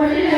Oh, yeah.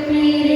please.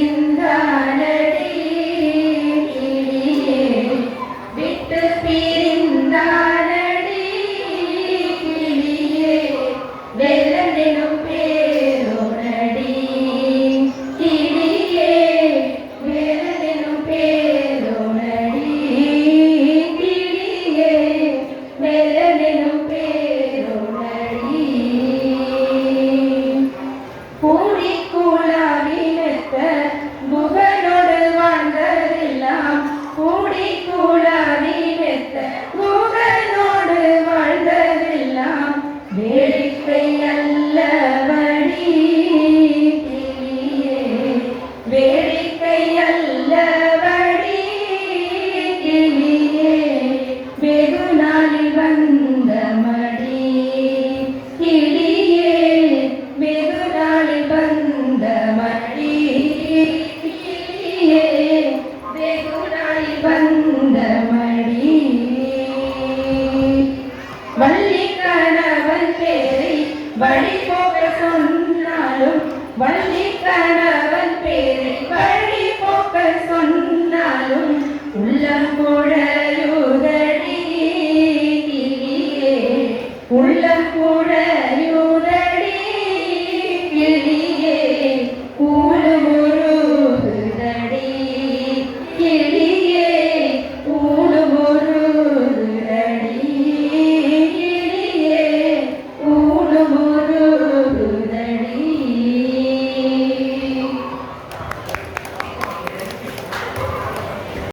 வழி போக சொன்னாலும் வள்ளி கணவன் பேரை வழி போக்க சொன்னாலும் உள்ளம் போட